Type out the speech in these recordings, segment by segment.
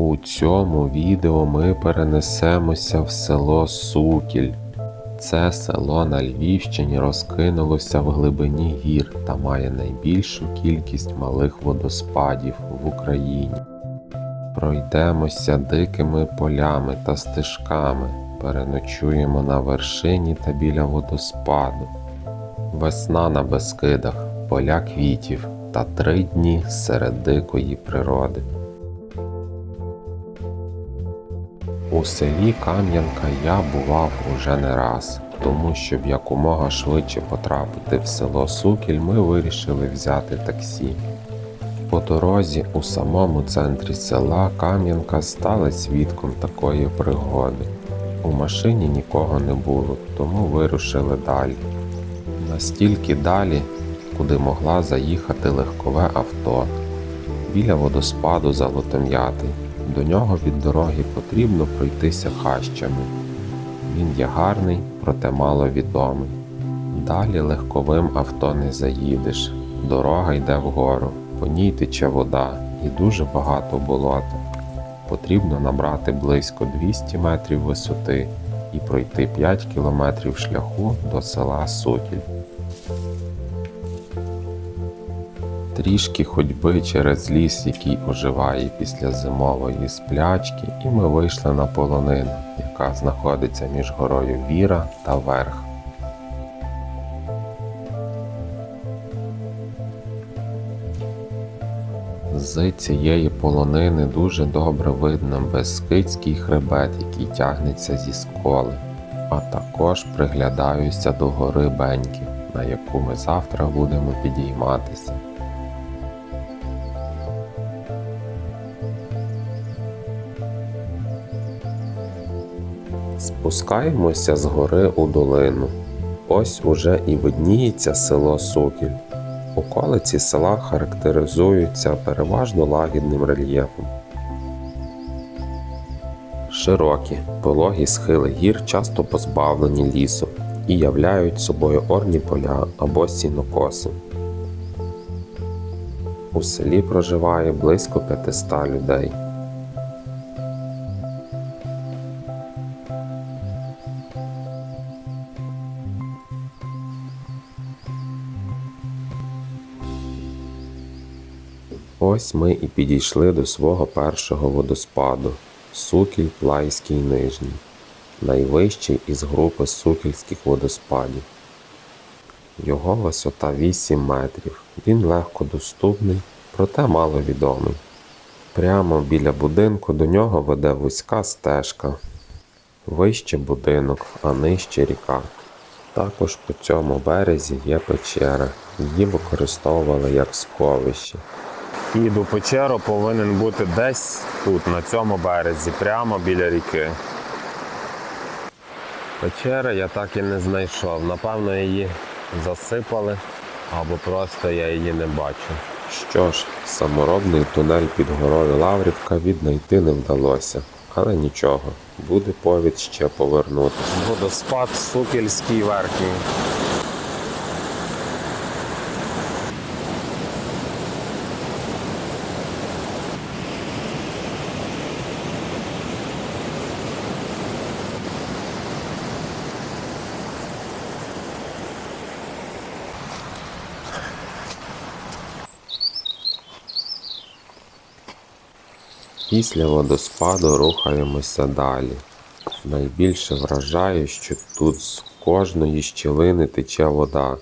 У цьому відео ми перенесемося в село Сукіль. Це село на Львівщині розкинулося в глибині гір та має найбільшу кількість малих водоспадів в Україні. Пройдемося дикими полями та стежками, переночуємо на вершині та біля водоспаду. Весна на Бескидах, поля квітів та три дні серед дикої природи. У селі Кам'янка я бував уже не раз, тому щоб якомога швидше потрапити в село Сукіль, ми вирішили взяти таксі. По дорозі у самому центрі села Кам'янка стали свідком такої пригоди. У машині нікого не було, тому вирушили далі. Настільки далі, куди могла заїхати легкове авто. Біля водоспаду Золотом'ятий. До нього від дороги потрібно пройтися хащами. Він є гарний, проте маловідомий. Далі легковим авто не заїдеш. Дорога йде вгору, по ній тече вода і дуже багато болота. Потрібно набрати близько 200 метрів висоти і пройти 5 кілометрів шляху до села Сокіль. Трішки ходьби через ліс, який оживає після зимової сплячки, і ми вийшли на полонину, яка знаходиться між горою Віра та Верх. З цієї полонини дуже добре видно Бескидський хребет, який тягнеться зі сколи, а також приглядаюся до гори Беньків, на яку ми завтра будемо підійматися. Спускаємося з гори у долину. Ось уже і видніється село Сокіль. Околиці села характеризуються переважно лагідним рельєфом. Широкі, пологі схили гір часто позбавлені лісу і являють собою орні поля або сінокоси. У селі проживає близько 500 людей. Ось ми і підійшли до свого першого водоспаду Сукіль Плайський Нижній, найвищий із групи сукільських водоспадів. Його висота 8 метрів. Він легко доступний, проте маловідомий. Прямо біля будинку до нього веде вузька стежка. Вище будинок, а нижче ріка. Також по цьому березі є печера. Її використовували як сховище. Вхід у печеру повинен бути десь тут, на цьому березі, прямо біля ріки. Печери я так і не знайшов. Напевно, її засипали або просто я її не бачу. Що ж, саморобний тунель під горою Лаврівка віднайти не вдалося, але нічого, буде повід ще повернутися. Водоспад Сукільський верхній. Після водоспаду рухаємося далі. Найбільше вражає, що тут з кожної щілини тече вода.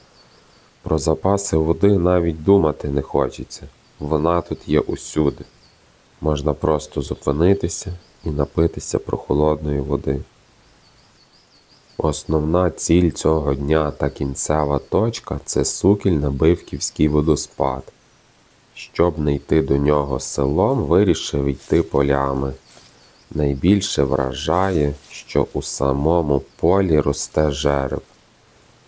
Про запаси води навіть думати не хочеться. Вона тут є усюди. Можна просто зупинитися і напитися прохолодної води. Основна ціль цього дня та кінцева точка це сукіль на Бивківський водоспад. Щоб не йти до нього селом, вирішив йти полями. Найбільше вражає, що у самому полі росте жереб.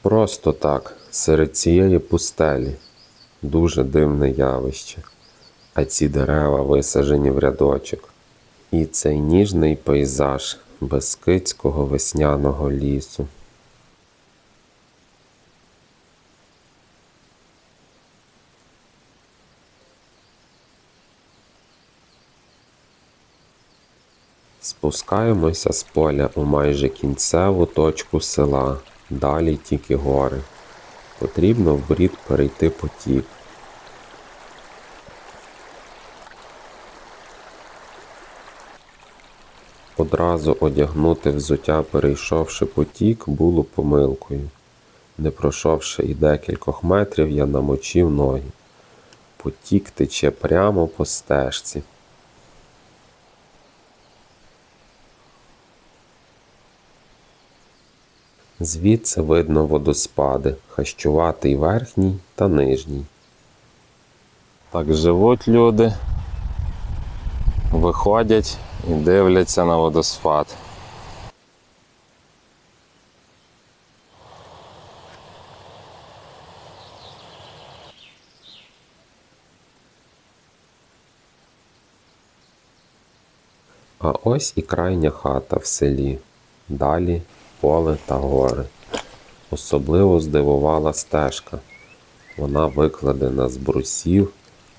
Просто так, серед цієї пустелі. Дуже дивне явище. А ці дерева висаджені в рядочок. І цей ніжний пейзаж Бескидського весняного лісу. Спускаємося з поля у майже кінцеву точку села. Далі тільки гори. Потрібно в брід перейти потік. Одразу одягнути взуття, перейшовши потік, було помилкою. Не пройшовши і декількох метрів, я намочив ноги. Потік тече прямо по стежці. Звідси видно водоспади, хащуватий верхній та нижній. Так живуть люди, виходять і дивляться на водоспад. А ось і крайня хата в селі. Далі поле та гори. Особливо здивувала стежка. Вона викладена з брусів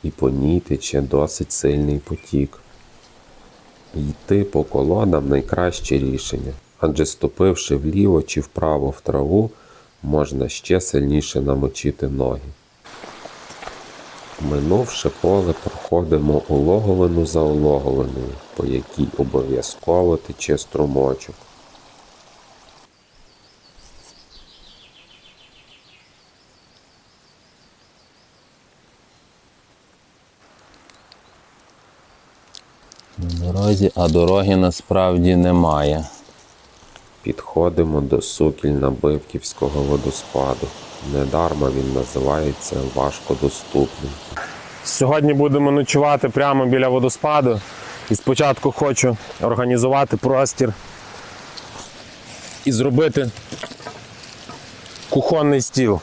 і по ній тече досить сильний потік. Йти по колонам найкраще рішення, адже ступивши вліво чи вправо в траву, можна ще сильніше намочити ноги. Минувши поле, проходимо улоговину за улоговиною, по якій обов'язково тече струмочок. На дорозі, а дороги насправді немає. Підходимо до Сукільна-Бивківського водоспаду. Недарма він називається важкодоступним. Сьогодні будемо ночувати прямо біля водоспаду. І спочатку хочу організувати простір і зробити кухонний стіл.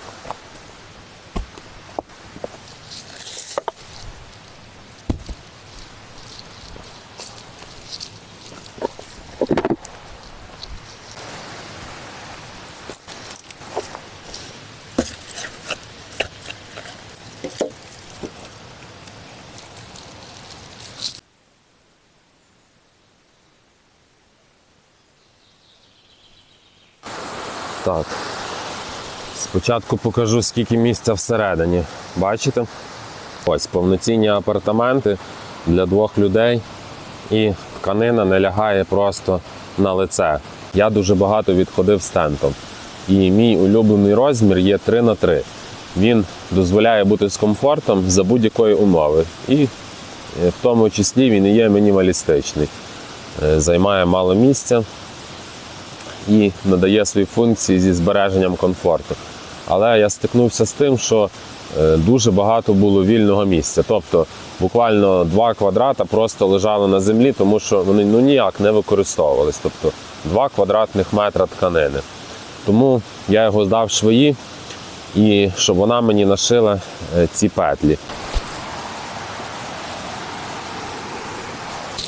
Так. Спочатку покажу, скільки місця всередині. Бачите? Ось повноцінні апартаменти для двох людей, і тканина не лягає просто на лице. Я дуже багато відходив з тентом. І мій улюблений розмір є 3 на 3 Він дозволяє бути з комфортом за будь-якої умови. І е, в тому числі він і є мінімалістичний. Е, Займає мало місця і надає свої функції зі збереженням комфорту. Але я стикнувся з тим, що е, дуже багато було вільного місця. Тобто буквально два квадрата просто лежали на землі, тому що вони ну, ніяк не використовувались. Тобто два квадратних метра тканини. Тому я його здав швої, і щоб вона мені нашила е, ці петлі.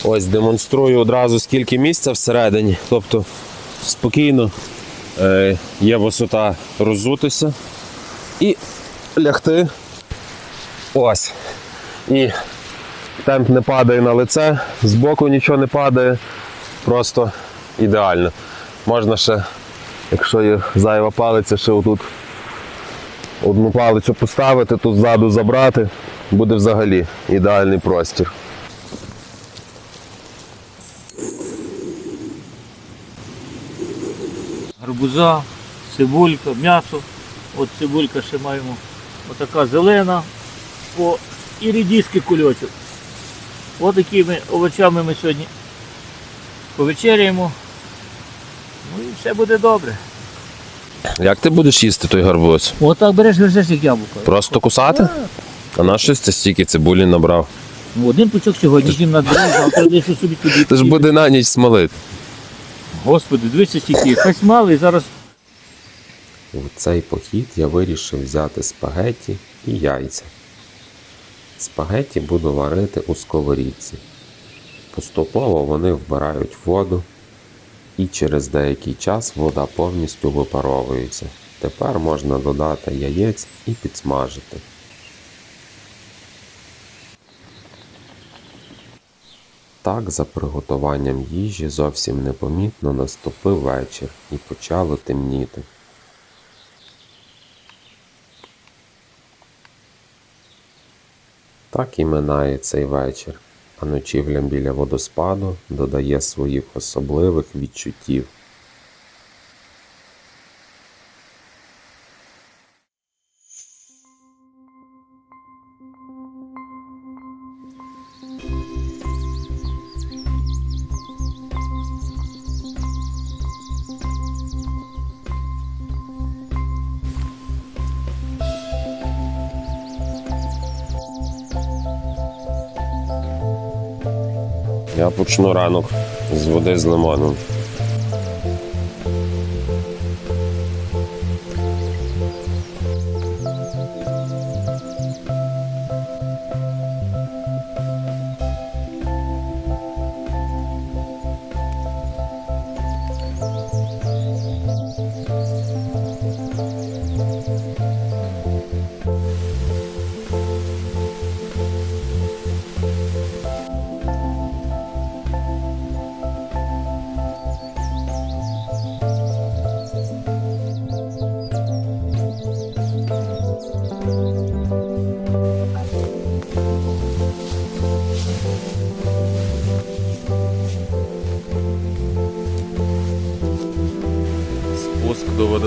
Ось демонструю одразу скільки місця всередині. Тобто спокійно е, є висота роззутися і лягти. Ось. І темп не падає на лице, збоку нічого не падає. Просто ідеально. Можна ще, якщо є зайва палиця, ще отут одну палицю поставити, тут ззаду забрати, буде взагалі ідеальний простір. Гарбуза, цибулька, м'ясо. От цибулька ще маємо отака зелена. О, і рідіски кульочок. От такими овочами ми сьогодні повечеряємо. Ну і все буде добре. Як ти будеш їсти той гарбуз? Отак береш гризеш як яблуко. Просто кусати? Так. А на щось ти стільки цибулі набрав? Ну, Один пучок сьогодні з'їм на дорогу, завтра лишу собі туди. Ти ж буде на ніч смолити. Господи, дивися стільки. Хай смали, зараз В цей похід я вирішив взяти спагетті і яйця. Спагетті буду варити у сковорідці. Поступово вони вбирають воду, і через деякий час вода повністю випаровується. Тепер можна додати яєць і підсмажити. Так, за приготуванням їжі зовсім непомітно наступив вечір і почало темніти. Так і минає цей вечір, а ночівля біля водоспаду додає своїх особливих відчуттів. Я почну ранок з води з лимоном.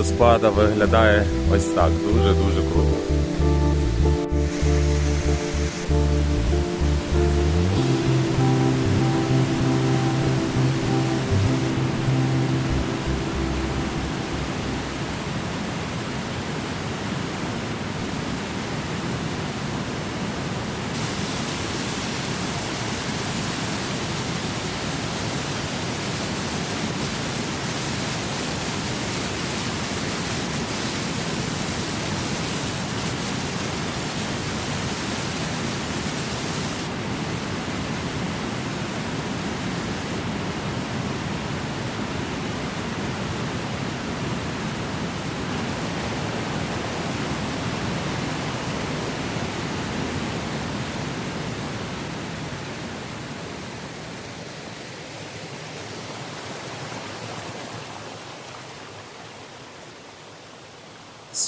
Водоспада виглядає ось так. Дуже-дуже круто.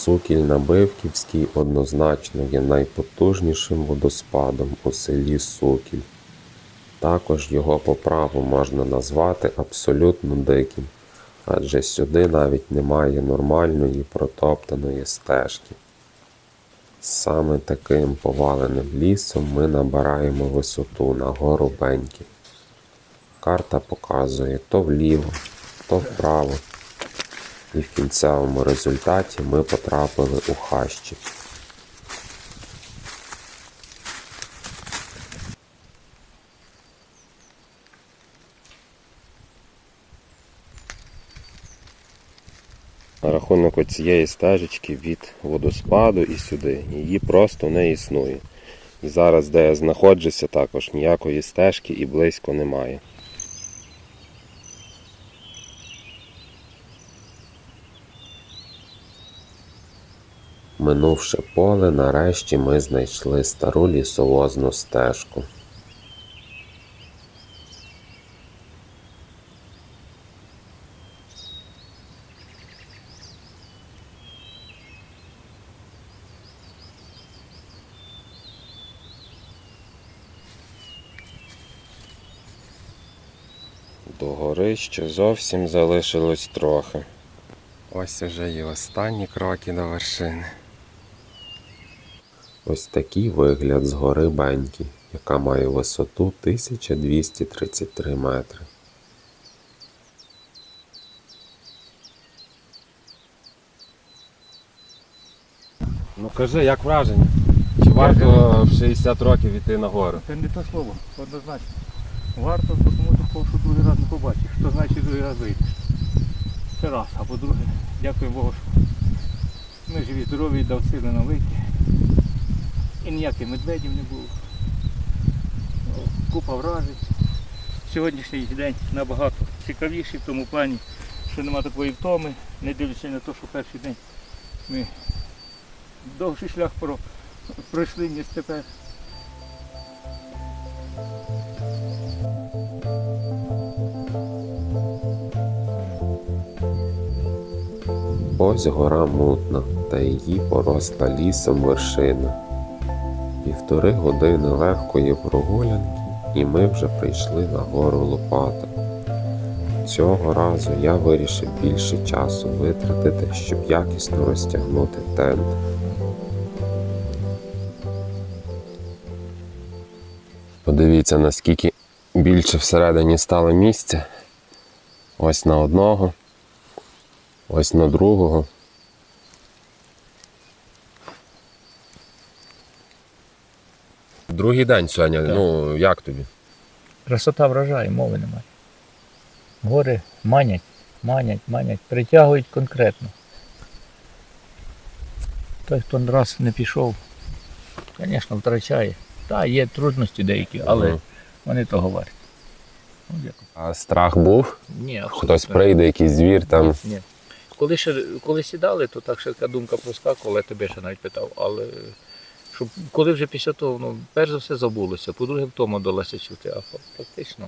Сокіль на Бивківській однозначно є найпотужнішим водоспадом у селі Сокіль. Також його по праву можна назвати абсолютно диким, адже сюди навіть немає нормальної протоптаної стежки. Саме таким поваленим лісом ми набираємо висоту на гору Беньків. Карта показує то вліво, то вправо. І в кінцевому результаті ми потрапили у хащі. На рахунок оцієї стежечки від водоспаду і сюди. Її просто не існує. І зараз, де я знаходжуся, також ніякої стежки і близько немає. Минувши поле, нарешті ми знайшли стару лісовозну стежку. До гори ще зовсім залишилось трохи. Ось уже і останні кроки до вершини. Ось такий вигляд з гори Беньки, яка має висоту 1233 метри. Ну кажи, як враження? Чи варто в 60 років іти на гору? Це не те слово, однозначно. Варто, тому що другий раз не побачиш. Хто знає, чи другий раз вийде. Це раз. А по-друге, дякую Богу, що ми живі, здорові, дав сили на вийти і ніяких медведів не було. Купа вражень. Сьогоднішній день набагато цікавіший в тому плані, що нема такої втоми, не дивлячись на те, що перший день ми довший шлях пройшли, ніж тепер. Ось гора мутна та її поросла лісом вершина. Півтори години легкої прогулянки, і ми вже прийшли на гору Лопата. Цього разу я вирішив більше часу витратити, щоб якісно розтягнути тент. Подивіться, наскільки більше всередині стало місця. Ось на одного, ось на другого. Другий день сьогодні. Ну, як тобі? Красота вражає, мови немає. Гори манять, манять, манять, притягують конкретно. Той, хто раз не пішов, звісно, втрачає. Так, є трудності деякі, але Мгм. вони того варті. Ну. А страх був? Ні, абсолютно. Хтось прийде, якийсь звір там. Ні. Коли, ще, коли сідали, то так ще така думка проскакувала, я тебе ще навіть питав. Але щоб, коли вже після того, ну, перш за все забулося, по-друге, втома далася чути, а фа- фактично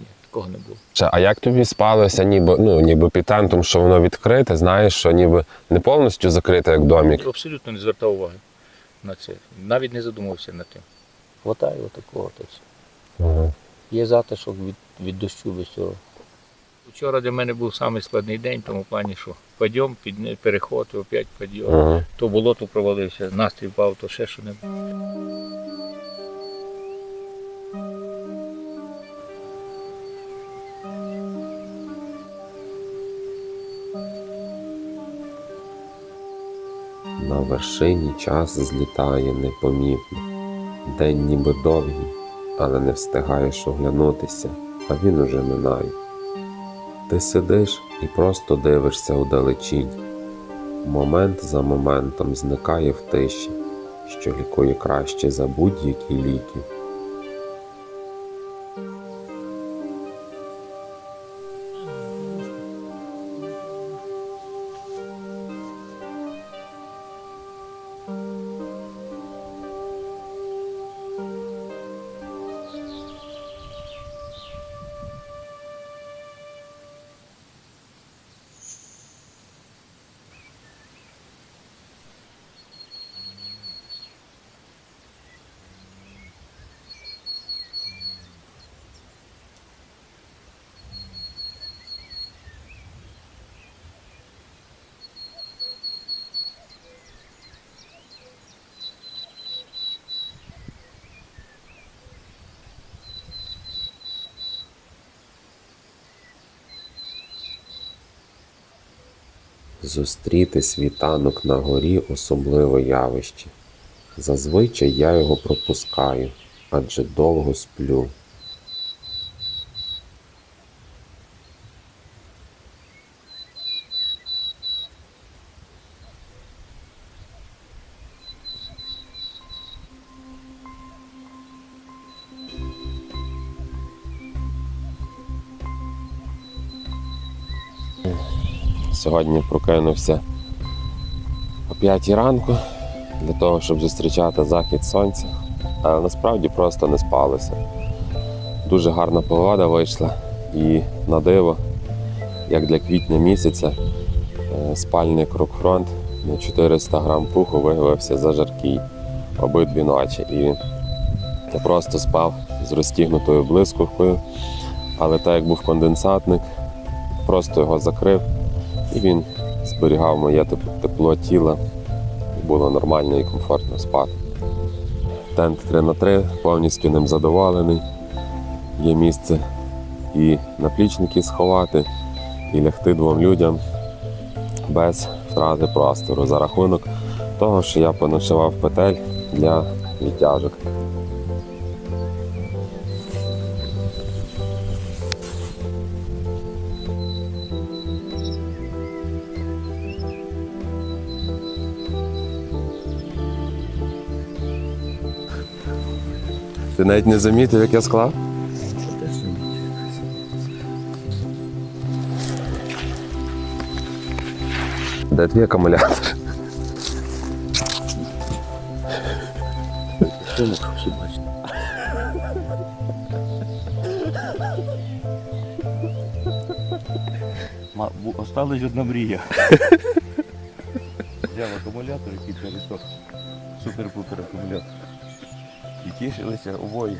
ні, такого не було. А як тобі спалося, ніби, ну, ніби під тентом, що воно відкрите, знаєш, що ніби не повністю закрите, як домік. Абсолютно не звертав уваги на це. Навіть не задумався над тим. Хватає отакого. Все. Є затишок від, від дощу без цього. Вчора для мене був самий складний день, тому плані, що підйом, підня- переход, і опять підйом. Ага. То болото провалився, настрій впав, то ще що не. На вершині час злітає непомітно. День ніби довгий, але не встигаєш оглянутися, а він уже минає. Ти сидиш і просто дивишся удалечінь. Момент за моментом зникає в тиші, що лікує краще за будь-які ліки. Зустріти світанок на горі особливе явище. Зазвичай я його пропускаю, адже довго сплю. Сьогодні прокинувся о 5 ранку для того, щоб зустрічати захід сонця. Але насправді просто не спалося. Дуже гарна погода вийшла і на диво, як для квітня місяця, е, спальний крокфронт на 400 грам пуху виявився за жаркий обидві ночі. І я просто спав з розтягнутою блискавкою, але так як був конденсатник, просто його закрив і він зберігав моє тепло тіла. Було нормально і комфортно спати. Тент 3 на 3 повністю ним задоволений. Є місце і наплічники сховати, і лягти двом людям без втрати простору за рахунок того, що я поночував петель для відтяжок. Ти навіть не замітив, як я склав? Де твій акумулятор? всі бачите. Осталась одна мрія. взяв акумулятор, який перестав. Супер-пупер акумулятор. І тішилися обоє.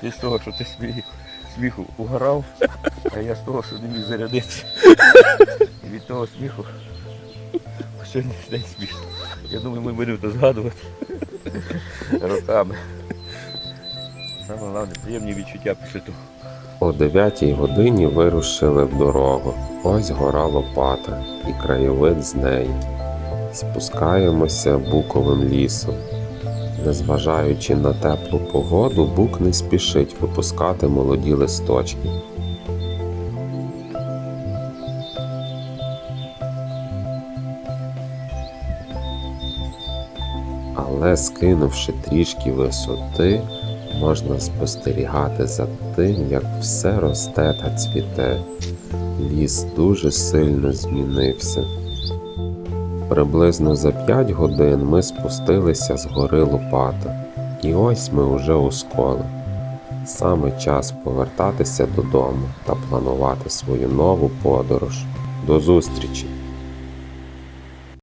Ти з того, що ти сміх, сміху угорав, а я з того, що не міг зарядитися. І від того сміху по сьогоднішній день смішно. Я думаю, ми будемо це згадувати роками. Саме головне, приємні відчуття після того. О 9 годині вирушили в дорогу. Ось гора Лопата і краєвид з неї. Спускаємося буковим лісом. Незважаючи на теплу погоду, бук не спішить випускати молоді листочки. Але скинувши трішки висоти, можна спостерігати за тим, як все росте та цвіте. Ліс дуже сильно змінився. Приблизно за 5 годин ми спустилися з гори Лопата, і ось ми уже у сколі. Саме час повертатися додому та планувати свою нову подорож. До зустрічі!